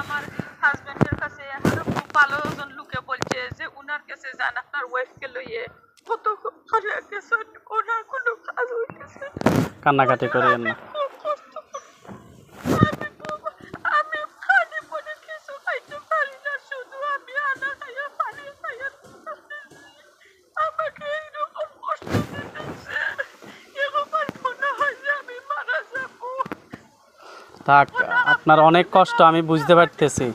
আমার হাজবেন্ডের কাছে এখনও খুব ভালো জন লোকে বলছে যে উনার কাছে যান আপনার ওয়াইফকে লইয়ে কত ঘরে গেছে ওনার কোনো কাজ হইতেছে। কান্নাকাটি করিয়েন না। থাক। আপনার অনেক কষ্ট আমি বুঝতে পারতেছি।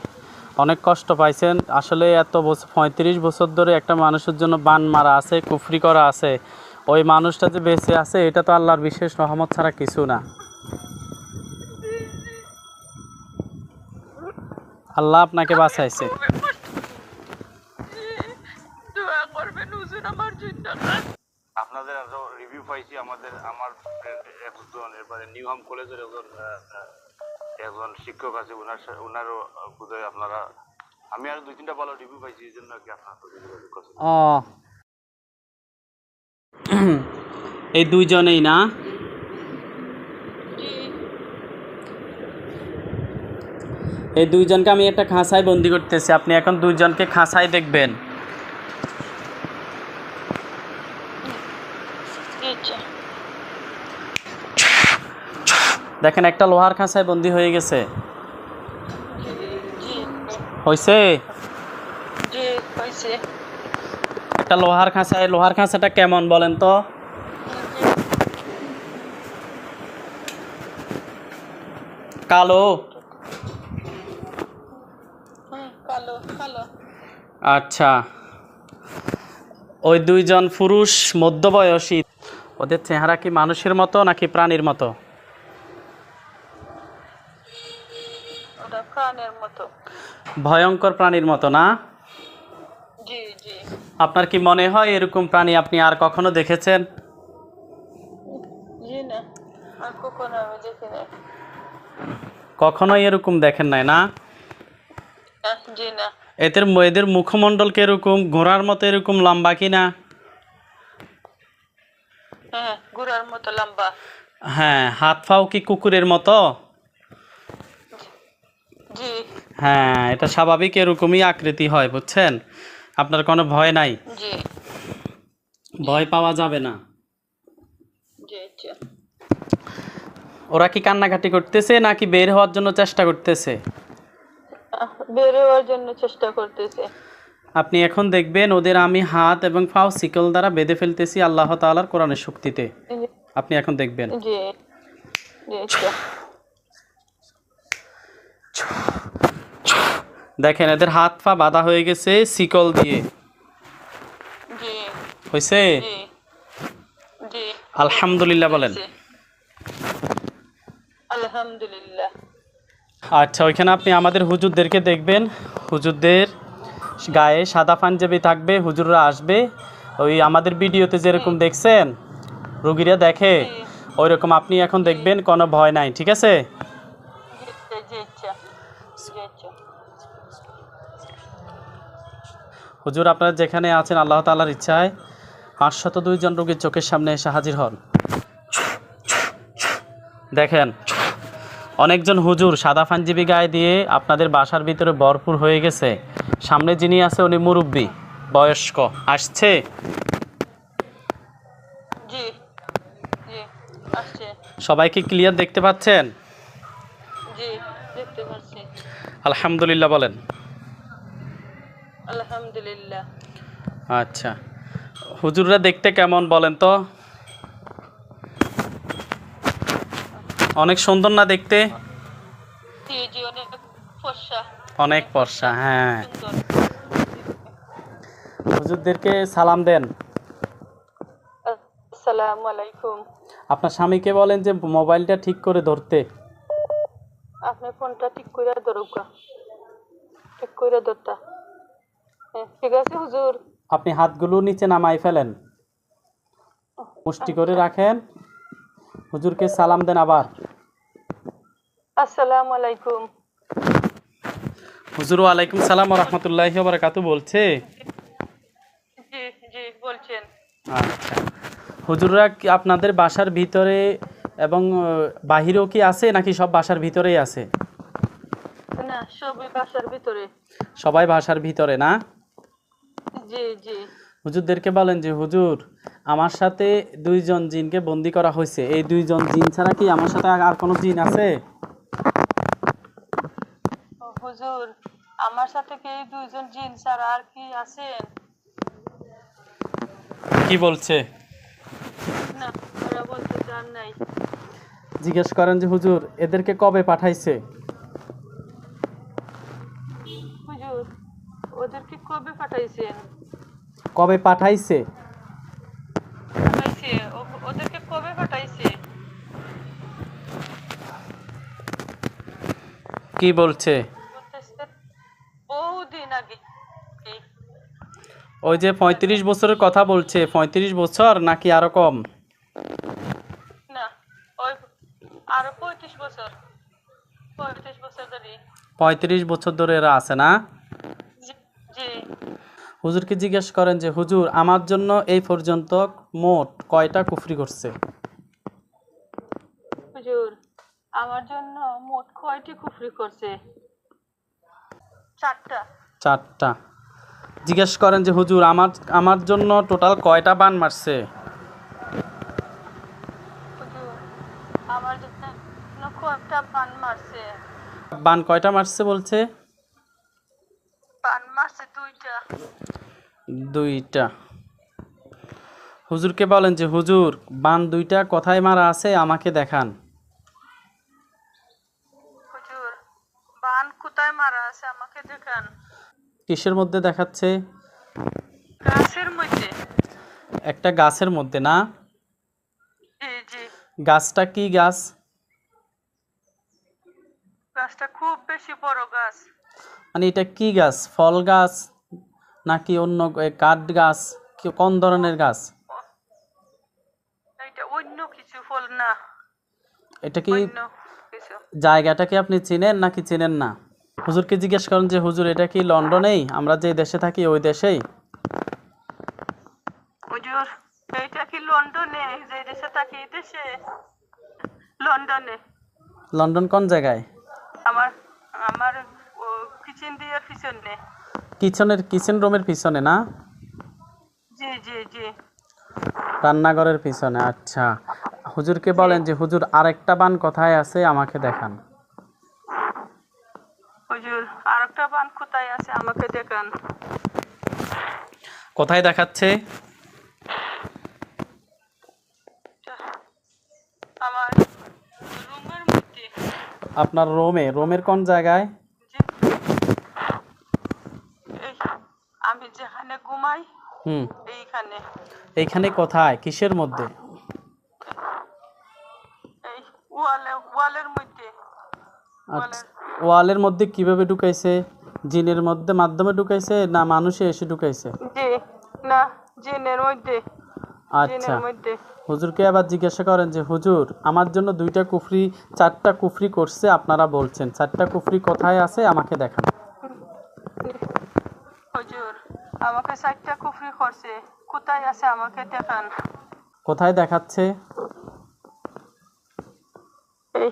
অনেক কষ্ট পাইছেন। আসলে এত বছর পঁয়ত্রিশ বছর ধরে একটা মানুষের জন্য বান মারা আছে কুফরি করা আছে। ওই মানুষটা যে বেঁচে আছে এটা তো আল্লাহর বিশেষ রহমত ছাড়া কিছু না। আল্লাহ আপনাকে বাঁচাইছে। দোয়া করবেন হুজুর আমার জন্য আপনাদের আরও রিভিউ পাইছি আমাদের আমার একজন এরপরে নিউ হোম কলেজের একজন একজন শিক্ষক আছে ওনার ওনারও বোধহয় আপনারা, আমি আর দুই তিনটা ভালো রিভিউ পাইছি, এই জন্য কি আপনার ও। এই দুইজনেই না? এই দুইজনকে আমি একটা খাঁচায় বন্দি করতেছি, আপনি এখন দুইজনকে খাঁচায় দেখবেন আচ্ছা দেখেন একটা লোহার খাঁচায় বন্দি হয়ে গেছে। হয়েছে একটা লোহার খাঁচায় লোহার খাঁচাটা কেমন বলেন তো? কালো। আচ্ছা। ওই দুইজন পুরুষ মধ্যবয়সী। ওদের চেহারা কি মানুষের মতো নাকি প্রাণীর মতো? প্রাণের মতো। ভয়ঙ্কর প্রাণীর মতো না? জি জি। আপনার কি মনে হয় এরকম প্রাণী আপনি আর কখনো দেখেছেন? জি না আর কখনো আমি দেখি নাই। কখনোই এরকম দেখেন নাই না? জি না। এদের এদের মুখমণ্ডল এরকম ঘোড়ার মতো এরকম লম্বা কি না? হ্যাঁ গুড়ার মতো লম্বা। হ্যাঁ হাত পাও কি কুকুরের মতো? হ্যাঁ এটা স্বাভাবিক এরকমই আকৃতি হয় বুঝছেন? আপনার কোনো ভয় নাই? ভয় পাওয়া যাবে না। আচ্ছা। ওরা কি কান্নাকাটি করতেছে নাকি বের হওয়ার জন্য চেষ্টা করতেছে? বের হওয়ার জন্য চেষ্টা করতেছে। আপনি এখন দেখবেন ওদের আমি হাত এবং পাও শিকল দ্বারা বেঁধে ফেলতেছি আল্লাহ তাআলার কোরআনের শক্তিতে। আপনি এখন দেখবেন। জি আচ্ছা। দেখেন এদের হাত পা বাঁধা হয়ে গেছে শিকল দিয়ে। হয়েছে আলহামদুলিল্লাহ বলেন। আলহামদুলিল্লাহ। আচ্ছা ওইখানে আপনি আমাদের হুজুরদেরকে দেখবেন। হুজুরদের গায়ে সাদা পাঞ্জাবি থাকবে হুজুররা আসবে। ওই আমাদের ভিডিওতে যেরকম দেখছেন রুগীরা দেখে ওই রকম আপনি এখন দেখবেন কোনো ভয় নাই ঠিক আছে? হুজুর আপনারা যেখানে আছেন আল্লাহ তাআলার ইচ্ছায় পাঁচশত দুইজন রোগীর চোখের সামনে এসে হাজির হন। দেখেন অনেকজন হুজুর সাদা পাঞ্জিবি গায়ে দিয়ে আপনাদের বাসার ভিতরে ভরপুর হয়ে গেছে। সামনে যিনি আছে উনি মুরব্বী বয়স্ক। আসছে? সবাইকে ক্লিয়ার দেখতে পাচ্ছেন? আলহামদুলিল্লাহ বলেন। আলহামদুলিল্লাহ। আচ্ছা। হুজুররা দেখতে কেমন বলেন তো? অনেক সুন্দর না দেখতে? অনেক পর্সা হ্যাঁ। হুজুরদেরকে সালাম দেন। আপনার স্বামীকে বলেন যে মোবাইলটা ঠিক করে ধরতে। আপনি ফোনটা ঠিক করে ধরুক ঠিক করে ধরতা। ঠিক আছে হুজুর। আপনি হাতগুলো নিচে নামাই ফেলেন। মুষ্টি করে রাখেন। হুজুরকে সালাম দেন আবার। আসসালামু আলাইকুম। হুজুর আলাইকুম সালাম রহমতুল্লাহ বারাকাতু বলছে? জি জি বলছেন। আচ্ছা। হুজুররা কি আপনাদের বাসার ভিতরে এবং বাহিরেও কি আছে নাকি সব বাসার ভিতরেই আছে? না সবই বাসার ভিতরে। সবাই বাসার ভিতরে না? হুজুরদেরকে বলেন যে হুজুর আমার সাথে দুইজন জিনকে বন্দি করা হয়েছে। এই দুইজন জিন ছাড়া কি আমার সাথে আর কোনো জিন আছে? ও হুজুর আমার সাথে কি এই দুইজন জিন ছাড়া আর কি আছেন কি বলছে? না ওরা বলতে চান নাই। জিজ্ঞেস করেন যে হুজুর এদেরকে কবে পাঠাইছে হুজুর ওদেরকে কবে পাঠাইছেন? কবে পাঠাইছে? পাঠাইছে। ওদেরকে কবে পাঠাইছে? কি বলছে? বহুদিন আগে। ওই যে পঁয়ত্রিশ বছরের কথা বলছে পঁয়ত্রিশ বছর নাকি আরও কম? না ওই আরও পঁয়ত্রিশ বছর। পঁয়ত্রিশ বছর ধরে। পঁয়ত্রিশ বছর ধরে এরা আছে না? হুজুরকে জিজ্ঞেস করেন যে হুজুর আমার জন্য এই পর্যন্ত মোট কয়টা কুফরি করছে? হুজুর আমার জন্য মোট কয়টি কুফরি করছে? চারটা। চারটা। জিজ্ঞেস করেন যে হুজুর আমার আমার জন্য টোটাল কয়টা বান মারছে? বান কয়টা মারছে বলছে? মারছে দুইটা দুইটা। হুজুরকে বলেন যে হুজুর বান দুইটা কোথায় মারা আছে আমাকে দেখান। হুজুর বান কোথায় মারা আছে আমাকে দেখান। কিসের মধ্যে দেখাচ্ছে? গাছের মধ্যে। একটা গাছের মধ্যে না? জি জি। গাছটা কি গাছ? গাছটা খুব বেশি বড় গাছ। মানে এটা কি গাছ? ফল গাছ নাকি অন্য কাঠ গাছ? কোন ধরনের গাছ? এটা কি জায়গাটা কি আপনি চিনেন নাকি চিনেন না? হুজুরকে জিজ্ঞেস করেন যে হুজুর এটা কি লন্ডনেই? আমরা যে দেশে থাকি ওই দেশেই? হুজুর এইটা কি লন্ডনে? যে দেশে থাকি দেশে? লন্ডনে। লন্ডন কোন জায়গায়? আমার আমার কিচেন দিয়ার পিছনে। কিচেনের কিচেন রুমের পিছনে না? জি জি জি। রান্নাঘরের পিছনে আচ্ছা। হুজুরকে বলেন যে হুজুর আরেকটা বান কোথায় আছে? আমাকে দেখান। হুজুর আরেকটা বান কোথায় আছে? আমাকে দেখান। কোথায় দেখাচ্ছে? আমার রুমের মধ্যে। আপনার রোমে? রোমের কোন জায়গায় জি এই আমি যেখানে ঘুমাই হুম এইখানে এইখানে কোথায় কিসের মধ্যে এই ওয়ালের মধ্যে আচ্ছা ওয়ালের মধ্যে কীভাবে ঢুকাইছে জিনের মধ্যে মাধ্যমে ঢুকাইছে না মানুষে এসে ঢুকাইছে জি না জিনের মধ্যে আচ্ছা হুজুরকে আবার জিজ্ঞাসা করেন যে হুজুর আমার জন্য দুইটা কুফরি চারটা কুফরি করছে আপনারা বলছেন চারটা কুফরি কোথায় আছে আমাকে দেখান হুজুর আমাকে চারটা কুফরি করছে। কোথায় আছে আমাকে দেখান। কোথায় দেখাচ্ছে? এই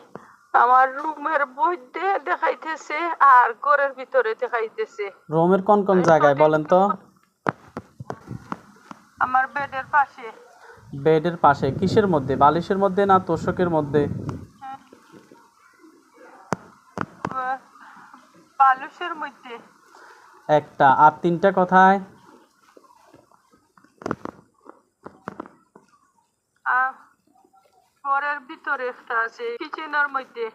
আমার রুমের মধ্যে দেখাইতেছে আর ঘরের ভিতরে দেখাইতেছে। রোমের কোন কোন জায়গায় বলেন তো? আমার বেডের পাশে। বেডের পাশে কিসের মধ্যে? বালিশের মধ্যে না তোষকের মধ্যে? বালিশের মধ্যে। একটা। আর তিনটা কোথায়? ঘরের ভিতরে একটা আছে কিচেনের মধ্যে।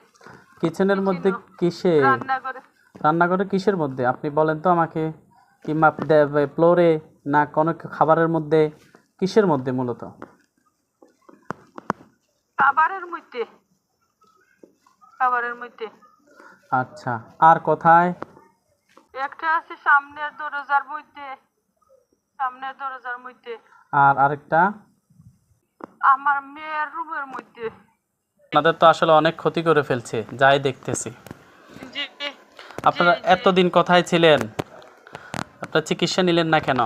কিচেনের মধ্যে কিসে রান্নাঘরে। রান্নাঘরে কিসের মধ্যে? আপনি বলেন তো আমাকে। কিংবা ফ্লোরে না কোনো খাবারের মধ্যে? কিসের মধ্যে মূলত? খাবারের মধ্যে। খাবারের মধ্যে। আচ্ছা। আর কোথায়? একটা আছে সামনের দরজার মধ্যে। সামনের দরজার মধ্যে। আর আরেকটা? আমার মেয়ের রুমের মধ্যে। আপনাদের তো আসলে অনেক ক্ষতি করে ফেলছে যাই দেখতেছি। জি আপনারা এতদিন কোথায় ছিলেন? আপনার চিকিৎসা নিলেন না কেন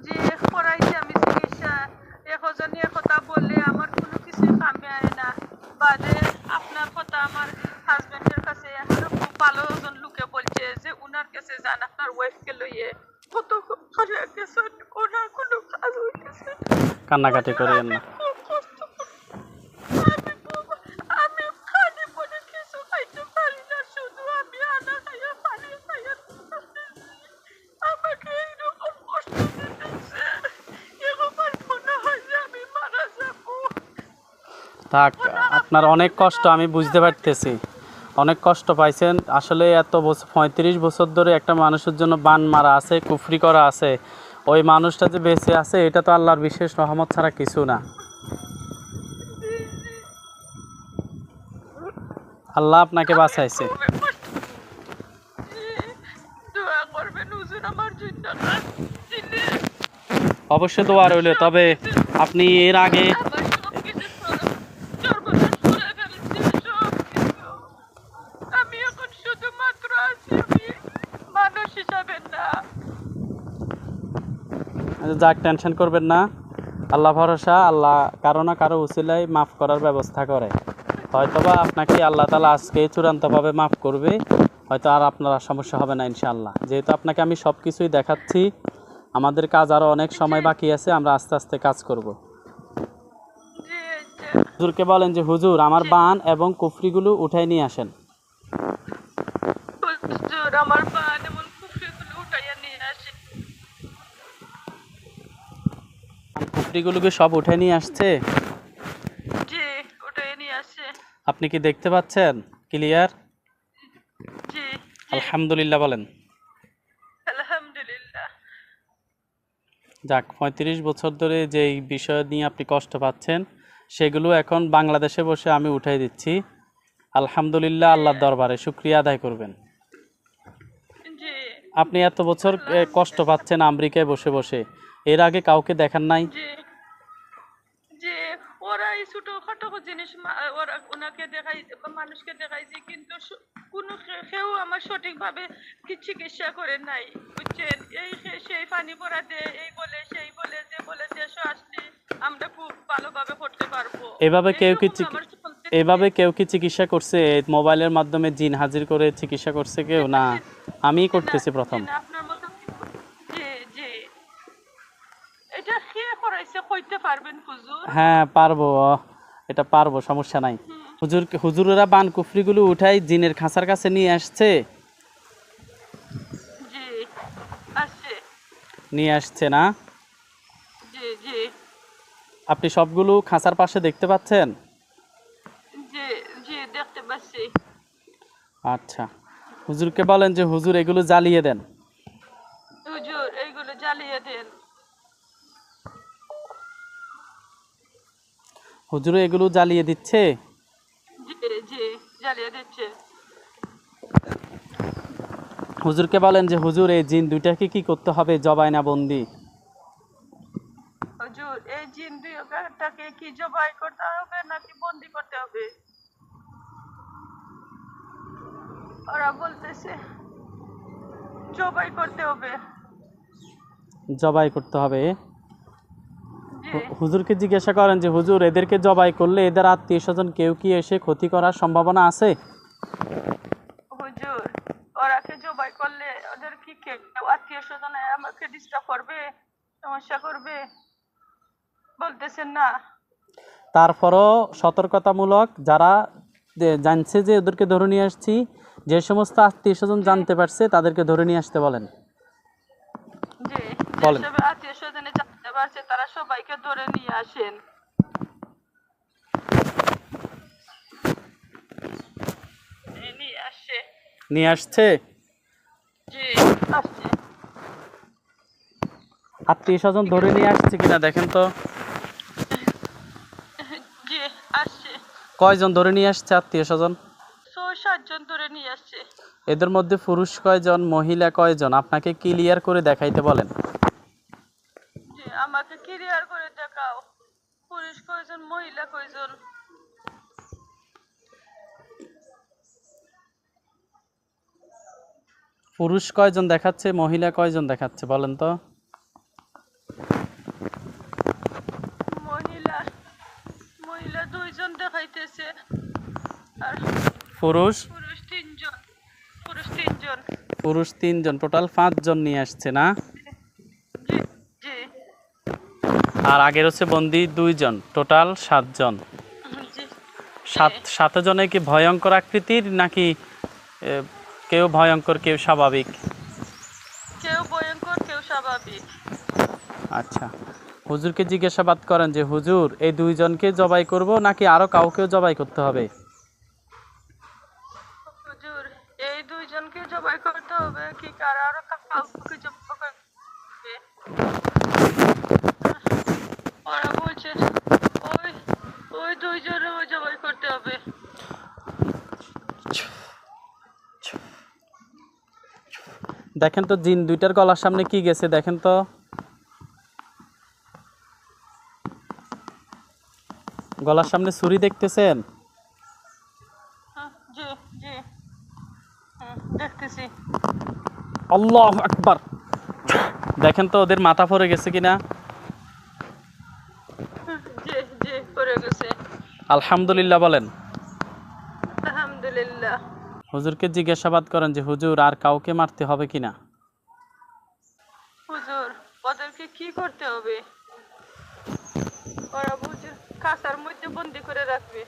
যে করাইছি আমি চিকিৎসা একজনের কথা বললে আমার কোনো কিছু কামে আয় না বাদে আপনার কথা আমার হাজবেন্ডের কাছে এখনও খুব ভালো ওজন কাছে যান আপনার ওয়াইফকে লইয়ে কত ঘরে গেছেন ওনার কোনো কাজ হইতেছে না। কান্নাকাটি করিয়েন না খুব কষ্ট করে। আমি খুব- আমি খালি বলে কিছু খাইতে পারি না শুধু আমি আনা খাইয়া পানি খাইয়া থাকতেছি। আমাকে এইরকম কষ্ট দিতেছে এরকম মনে হয় যে আমি মারা যাব থাক, আপনার অনেক কষ্ট আমি বুঝতে পারতেছি। অনেক কষ্ট পাইছেন। আসলে এত বছর পঁয়ত্রিশ বছর ধরে একটা মানুষের জন্য বান মারা আছে, কুফরি করা আছে। ওই মানুষটা যে বেঁচে আছে, এটা তো আল্লাহর বিশেষ রহমত ছাড়া কিছু না। আল্লাহ আপনাকে বাঁচাইছে। অবশ্যই তো আর হইলে তবে আপনি এর আগে আমার সব কিছু সর্বনাশ করে ফেলেছে সব কিছু আমি এখন শুধুমাত্র আছি আমি মানুষ হিসাবে না যাক, টেনশন করবেন না। আল্লাহ ভরসা, আল্লাহ কারও না কারও উচিলাই মাফ করার ব্যবস্থা করে। হয়তোবা আপনাকে আল্লাহ তালা আজকে চূড়ান্তভাবে মাফ করবে, হয়তো আর আপনার সমস্যা হবে না ইনশাআল্লাহ। যেহেতু আপনাকে আমি সব কিছুই দেখাচ্ছি, আমাদের কাজ আরও অনেক সময় বাকি আছে, আমরা আস্তে আস্তে কাজ করব। হুজুরকে বলেন যে, হুজুর, আমার বান এবং কুফরিগুলো উঠাই নিয়ে আসেন। আমার বান এমন কুফরিগুলো উঠাইয়া নিয়ে আসে কুফরিগুলোকে সব উঠে নিয়ে আসছে? জি উঠাইয়া নিয়ে আসে আপনি কি দেখতে পাচ্ছেন? ক্লিয়ার? জি জি। আলহামদুলিল্লাহ বলেন। আলহামদুলিল্লাহ। যাক পঁয়ত্রিশ বছর ধরে যেই বিষয় নিয়ে আপনি কষ্ট পাচ্ছেন সেগুলো এখন বাংলাদেশে বসে আমি উঠাই দিচ্ছি। আলহামদুলিল্লাহ আল্লাহর দরবারে শুক্রিয়া আদায় করবেন। আপনি এত বছর কষ্ট পাচ্ছেন আমেরিকায় বসে বসে। এর আগে কাউকে দেখান নাই? যে ওরা এই ছোটখাটো জিনিস ওরা ওনাকে দেখাই মানুষকে দেখাইছে কিন্তু কোনো কেউ আমার সঠিকভাবে চিকিৎসা করে নাই বুঝছেন? এই সেই পানি পড়া এই বলে সেই বলে যে বলে দেশ আসলে আমরা খুব ভালোভাবে করতে পারব। এভাবে কেউ কি এভাবে কেউ কি চিকিৎসা করছে? মোবাইলের মাধ্যমে জিন হাজির করে চিকিৎসা করছে কেউ? না আমিই করতেছি প্রথম জি না, আপনার মতো জি জি এটা কে করাইছে কইতে পারবেন হুজুর হ্যাঁ পারব। এটা পারব সমস্যা নাই। হুজুর হুজুরেরা বান কুফরিগুলো উঠাই জিনের খাঁচার কাছে নিয়ে আসছে। নিয়ে আসছে না? আপনি সবগুলো খাঁচার পাশে দেখতে পাচ্ছেন? আচ্ছা। হুজুরকে বলেন যে হুজুর এগুলো জ্বালিয়ে দেন হুজুর এইগুলো জ্বালিয়ে দেন হুজুর এগুলো জ্বালিয়ে দিচ্ছে? হুজুরকে বলেন যে হুজুর এই জিন দুইটাকে কি করতে হবে? জবাই না বন্দি। হুজুর এই জিন দুইটাকে কি জবাই করতে হবে নাকি বন্দি করতে হবে? ওরা বলতেছে জবাই করতে হবে। জবাই করতে হবে। হুজুরকে জিজ্ঞাসা করেন যে হুজুর এদেরকে জবাই করলে এদের আত্মীয় স্বজন কেউ কি এসে ক্ষতি করার সম্ভাবনা আছে? হুজুর ওরাকে জবাই করলে ওদের কি কেউ আত্মীয় স্বজন আমাকে ডিস্টার্ব করবে সমস্যা করবে? বলতেছেন না। তারপরও সতর্কতামূলক যারা জানছে যে ওদেরকে ধরে নিয়ে আসছি যে সমস্ত আত্মীয় স্বজন জানতে পারছে তাদেরকে ধরে নিয়ে আসতে বলেন। বলেন। আত্মীয় স্বজনে পারছে তারা সবাইকে ধরে নিয়ে আসেন। নিয়ে আসছে। আত্মীয় স্বজন ধরে নিয়ে আসছে কিনা দেখেন তো। কয়জন ধরে নিয়ে আসছে আত্মীয় স্বজন? ধরে নিয়ে আসছে। এদের মধ্যে পুরুষ কয়জন মহিলা কয়জন? আপনাকে ক্লিয়ার করে দেখাইতে বলেন। আমাকে ক্লিয়ার করে দেখাও। পুরুষ কয়জন মহিলা কয়জন? পুরুষ কয়জন দেখাচ্ছে মহিলা কয়জন দেখাচ্ছে বলেন তো। মহিলা মহিলা দুইজন দেখাইতেছে। আর পুরুষ? পুরুষ তিনজন পুরুষ তিনজন। পুরুষ তিনজন টোটাল পাঁচজন নিয়ে আসছে না জি জি আর আগের হচ্ছে বন্দি দুইজন টোটাল সাতজন। সাত সাতজনে কি ভয়ঙ্কর আকৃতির নাকি কেউ ভয়ঙ্কর কেউ স্বাভাবিক? কেউ ভয়ঙ্কর কেউ স্বাভাবিক। আচ্ছা। হুজুরকে জিজ্ঞাসাবাদ করেন যে হুজুর এই দুইজনকে জবাই করব নাকি আরও কাউকেও জবাই করতে হবে হুজুর এই দুইজনকে জবাই করতে হবে কি কার আরও কাউকে জবাই করতে হবে ওরা বলছে ওই ওই দুইজনও জবাই করতে হবে। দেখেন তো জিন দুইটার গলার সামনে কি গেছে দেখেন তো। গলার সামনে ছুরি দেখতেছেন? হ্যাঁ, আল্লাহ আকবার। দেখেন তো ওদের মাথা পড়ে গেছে কিনা হুম, জি জি পড়ে গেছে আলহামদুলিল্লাহ বলেন। আলহামদুলিল্লাহ। হুজুরকে জিজ্ঞাসাবাদ করেন যে হুজুর আর কাউকে মারতে হবে কিনা হুজুর ওদেরকে কি করতে হবে? ওরা হুজুর কাঁচার মধ্যে বন্দি করে রাখবে।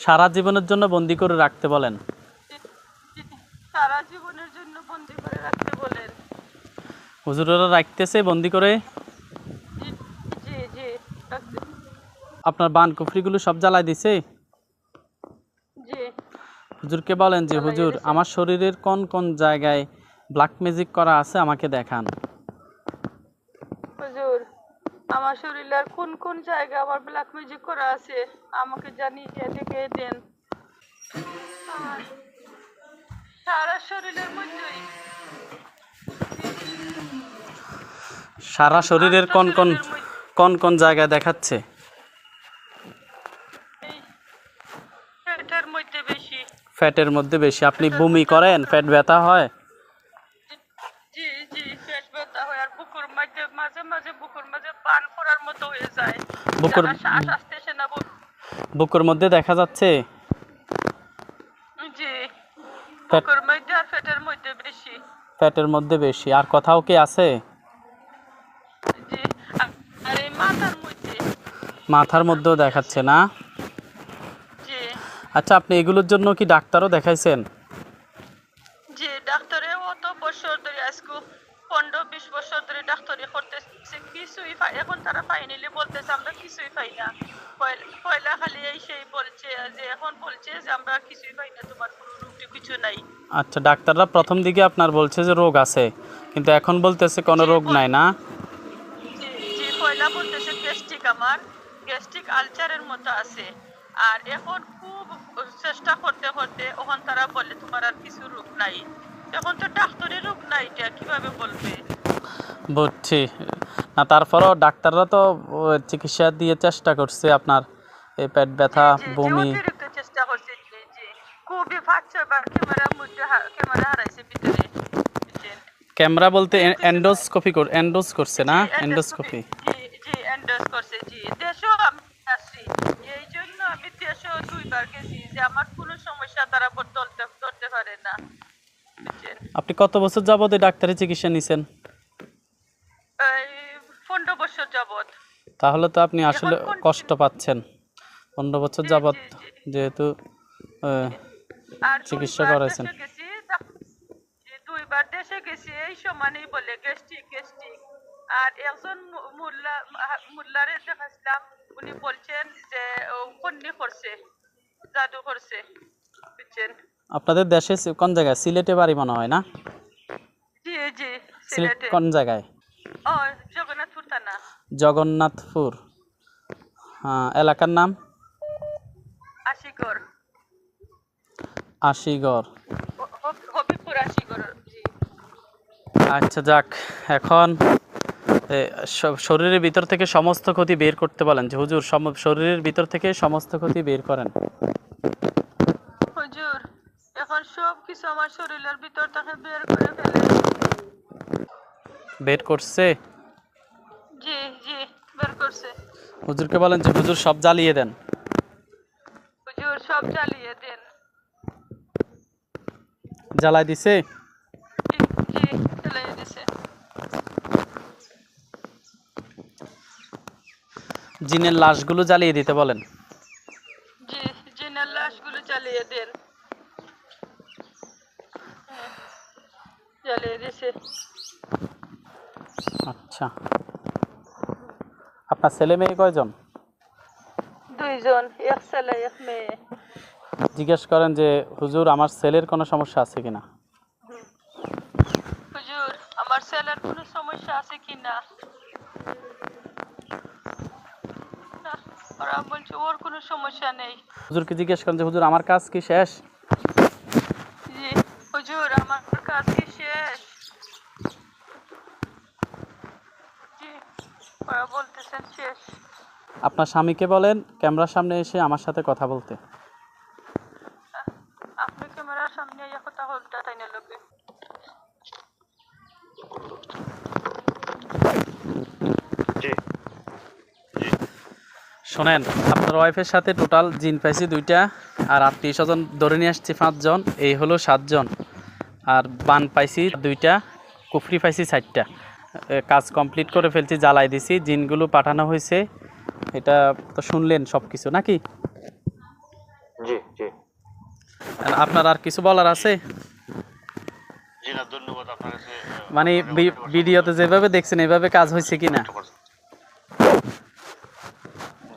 সারা জীবনের জন্য বন্দি করে রাখতে বলেন। সারা জীবনের জন্য বন্দি করে রাখতে বলেন। হুজুরেরা রাখতেছে বন্দি করে? জি জি রাখতে আপনার বান কুফরিগুলো সব জ্বালাই দিছে? জি। হুজুরকে বলেন যে হুজুর আমার শরীরের কোন কোন জায়গায় ব্ল্যাক ম্যাজিক করা আছে আমাকে দেখান। হুজুর আমার শরীরের কোন কোন জায়গা আমার ব্ল্যাক ম্যাজিক করা আছে আমাকে জানিয়ে দেখে দেন। সারা শরীরের মধ্যেই। সারা শরীরের কোন কোন কোন কোন জায়গায় দেখাচ্ছে এই পেটের মধ্যে বেশি ফ্যাটের মধ্যে বেশি। আপনি বমি করেন ফ্যাট ব্যথা হয়? জি জি পেট ব্যথা হয় আর বুকুর মাঝে মাঝে মাঝে বুকুর মাঝে পান করার মতো হয়ে যায়। বুকুর- শ্বাস আসতেছে না বুকুর মধ্যে দেখা যাচ্ছে? জি বুকুর মধ্যে আর পেটের মধ্যে বেশি। ফ্যাটের মধ্যে বেশি। আর কোথাও কি আছে? জি আর- আর এই মাথার মধ্যে। মাথার মধ্যেও দেখাচ্ছে না? আচ্ছা আপনি এগুলোর জন্য কি ডাক্তারও দেখাইছেন? জি ডাক্তারে অত বছর ধরে আজকে পনেরো বিশ বছর ধরে ডাক্তারি করতেছে কিছুই এখন তারা পাই নিলে বলতেছে আমরা কিছুই পাই না। পয়লা- পয়লা খালি এই সেই বলছে যে এখন বলছে যে আমরা কিছুই পাই না তোমার কোনো রোগটি কিছু নাই। আচ্ছা ডাক্তাররা প্রথম দিকে আপনার বলছে যে রোগ আছে কিন্তু এখন বলতেছে কোনো রোগ নাই না? জি জি পয়লা বলতেছে গ্যাস্ট্রিক আমার গ্যাস্ট্রিক আলচারের মতো আছে। আর এখন খুব চেষ্টা করতে করতে ওখান তারা বলে তোমার আর কিছু রোগ নাই। এখন তো ডাক্তারের রোগ নাই এটা কীভাবে বলবে? বুঝছি। না তারপরও ডাক্তাররা তো চিকিৎসা দিয়ে চেষ্টা করছে আপনার এই পেট ব্যথা বমি। চেষ্টা করছে খুবই ফাটছে বা ক্যামেরার ক্যামেরা হারাইছে ভিতরে ক্যামেরা বলতে এন্ডোস্কোপি কর এন্ডোস করছে না? এন্ডোস্কোপি জি জি এন্ডোস করছে জি। দেশেও আমি আমি দেশেও দুইবার গেছি যে আমার কোনো সমস্যা তারা ধরতে ধরতে পারে না। আপনি কত বছর যাবত ডাক্তারি চিকিৎসা নিছেন? পনেরো বছর যাবত তাহলে তো আপনি আসলে কষ্ট পাচ্ছেন। পনেরো বছর যাবত। যেহেতু চিকিৎসা করাইছেন। দেশে দুইবার দেশে গেছি এই সমানেই বলে গ্যাস্ট্রিক গ্যাস্ট্রিক। আর একজন মুল্লা মা- দেখাছিলাম উনি বলছেন যে কন্যা করছে জাদু করছে বুঝছেন? আপনাদের দেশে কোন জায়গায়? সিলেটে বাড়ি মনে হয় না? জি জি সিলেট কোন জায়গায়? ও জগন্নাথপুর থানা। জগন্নাথপুর। হ্যাঁ এলাকার নাম? আশিগড়। আশিগড়। হ- হ- আশিগড় জি। আচ্ছা যাক এখন শরীরের ভিতর থেকে সমস্ত ক্ষতি বের করতে বলেন যে হুজুর শরীরের ভিতর থেকে সমস্ত ক্ষতি বের করেন। হুজুর এখন সব কিছু আমার শরীরের ভিতর থেকে বের করে ফেলে। বের করছে? জি জি বের করছে। হুজুরকে বলেন যে হুজুর সব জ্বালিয়ে দেন। হুজুর সব জ্বালিয়ে দেন। জ্বালাই দিছে জি জি চালাই দিছে জিনের লাশগুলো জ্বালিয়ে দিতে বলেন। জি জিনের লাশগুলো চালিয়ে দেন। জ্বালিয়ে দিছে। আচ্ছা। আপনার ছেলে মেয়ে কয়জন? দুইজন এক ছেলে এক মেয়ে। জিজ্ঞেস করেন যে হুজুর আমার ছেলের কোনো সমস্যা আছে কিনা? হুজুর আমার ছেলের কোনো সমস্যা আছে কি বলছে ওর কোনো সমস্যা নেই। হুজুরকে জিজ্ঞেস করেন যে হুজুর আমার কাজ কি শেষ? জি হুজুর আমার কাজ কি শেষ? জি ওরা বলতেছেন শেষ। আপনার স্বামীকে বলেন ক্যামেরার সামনে এসে আমার সাথে কথা বলতে। আপনি ক্যামেরার সামনে কথা বলতে তাই না লোকে? শোনেন আপনার ওয়াইফের সাথে টোটাল জিন পাইছি দুইটা আর আত্মীয় স্বজন ধরে নিয়ে আসছি পাঁচজন এই হলো সাতজন। আর বান পাইছি দুইটা কুফরি পাইছি চারটা। কাজ কমপ্লিট করে ফেলছি জ্বালাই দিছি জিনগুলো পাঠানো হয়েছে। এটা তো শুনলেন সব কিছু নাকি? জি জি। আপনার আর কিছু বলার আছে? মানে ভিডিওতে যেভাবে দেখছেন এভাবে কাজ হয়েছে কি না কষ্ট করছেন।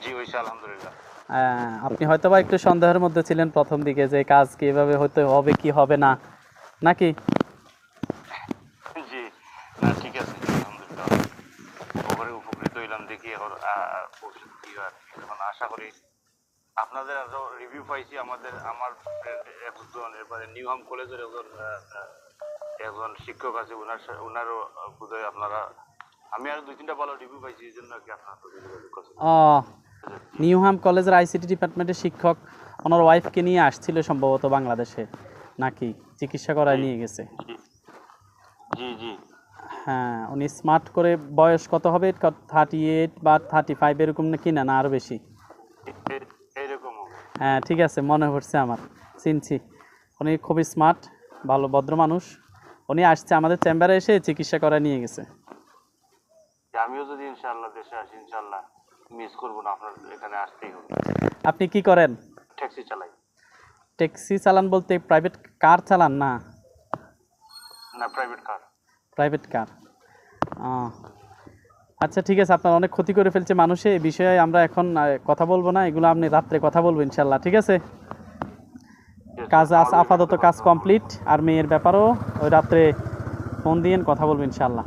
জি হয়েছে আলহামদুলিল্লাহ আহ, আপনি হয়তো বা একটু সন্দেহের মধ্যে ছিলেন প্রথম দিকে যে কাজ কি এভাবে হতে হবে কি হবে না। নাকি? জি। না ঠিক আছে আলহামদুলিল্লাহ। উপকৃত হইলাম দেখি এখন। আশা করি আপনাদের আরও রিভিউ পাইছি আমাদের আমার একজন এরপরে নিউ হাম কলেজের একজন একজন শিক্ষক আছে ওনার ওনারও বোধহয় আপনারা আমি আর দুই তিনটা ভালো রিভিউ পাইছি এই জন্য কি আপনার নিউহাম কলেজের আইসিটি ডিপার্টমেন্টের শিক্ষক ওনার ওয়াইফকে নিয়ে আসছিল সম্ভবত বাংলাদেশে নাকি চিকিৎসা করায় নিয়ে গেছে। হ্যাঁ উনি স্মার্ট করে বয়স কত হবে? থার্টি এইট বা থার্টি ফাইভ এরকম না কিনা না আরও বেশি। হ্যাঁ ঠিক আছে মনে পড়ছে আমার। চিনছি। উনি খুবই স্মার্ট ভালো ভদ্র মানুষ। উনি আসছে আমাদের চেম্বারে এসে চিকিৎসা করায় নিয়ে গেছে। আমিও যদি ইনশাআল্লাহ দেশে আসি ইনশাআল্লাহ মিস করব না আপনার এখানে আসতেই হবে। আপনি কি করেন? ট্যাক্সি চালাই। ট্যাক্সি চালান বলতে প্রাইভেট কার চালান না? না প্রাইভেট কার প্রাইভেট কার আচ্ছা ঠিক আছে আপনার অনেক ক্ষতি করে ফেলছে মানুষে এই বিষয়ে আমরা এখন কথা বলব না এগুলো আপনি রাত্রে কথা বলব ইনশাল্লাহ ঠিক আছে? কাজ আস আপাতত কাজ কমপ্লিট আর মেয়ের ব্যাপারও ওই রাত্রে ফোন দিয়ে কথা বলব ইনশাল্লাহ